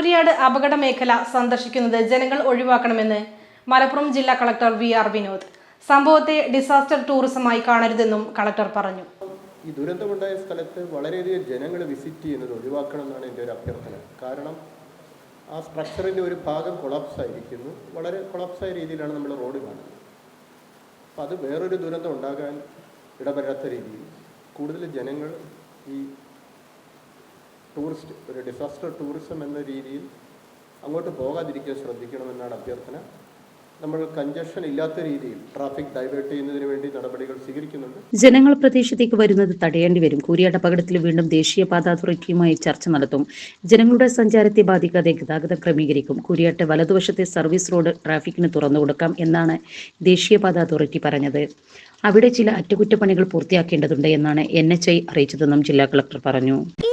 കൂരിയാട് അപകട മേഖല സന്ദർശിക്കുന്നത് ജനങ്ങൾ ഒഴിവാക്കണമെന്ന് മലപ്പുറം ജില്ലാ കളക്ടർ വി ആർ വിനോദ്. സംഭവത്തെ ഡിസാസ്റ്റർ ടൂറിസമായി കാണരുതെന്നും കളക്ടർ പറഞ്ഞു. ഈ ദുരന്തമുണ്ടായ സ്ഥലത്ത് വളരെയധികം ജനങ്ങൾ വിസിറ്റ് ചെയ്യുന്നത് ഒഴിവാക്കണം എന്നാണ് എന്റെ ഒരു അഭ്യർത്ഥന. കാരണം ആ സ്ട്രക്ചറിന്റെ ഒരു ഭാഗം കൊളാപ്സ് ആയിരിക്കുന്നു വളരെ കൊളാപ്സായ രീതിയിലാണ് നമ്മൾ റോഡ് കാണുന്നത്. അപ്പം അത് വേറൊരു ദുരന്തം ഉണ്ടാകാൻ ഇടപെടാത്ത രീതിയിൽ കൂടുതൽ ജനങ്ങൾ ഈ ടൂറിസ്റ്റ് ഒരു ഡിസാസ്റ്റർ ടൂറിസം എന്ന രീതിയിൽ അങ്ങോട്ട് പോകാതിരിക്കാൻ ശ്രദ്ധിക്കണമെന്നാണ് അഭ്യർത്ഥന. നമ്മൾ കഞ്ചഷൻ ഇല്ലാത്ത രീതിയിൽ ട്രാഫിക് ഡൈവേർട്ട് ചെയ്യുന്നതിന് വേണ്ടി നടപടികൾ സ്വീകരിക്കുന്നുണ്ട്. ജനങ്ങൾ പ്രദേശത്തേക്ക് വരുന്നത് തടയേണ്ടി വരും. കൂരിയാട് അപകടത്തിൽ വീണ്ടും ദേശീയപാത അതോറിറ്റിയുമായി ചർച്ച നടത്തും. ജനങ്ങളുടെ സഞ്ചാരത്തെ ബാധിക്കാതെ ഗതാഗതം ക്രമീകരിക്കും. കൂരിയാട്ട് വലതുവശത്തെ സർവീസ് റോഡ് ട്രാഫിക്കിന് തുറന്നു കൊടുക്കാം എന്നാണ് ദേശീയപാത അതോറിറ്റി പറഞ്ഞത്. അവിടെ ചില അറ്റകുറ്റപ്പണികൾ പൂർത്തിയാക്കേണ്ടതുണ്ട് എന്നാണ് എൻ എച്ച് ഐ അറിയിച്ചതെന്നും ജില്ലാ കളക്ടർ പറഞ്ഞു. ഈ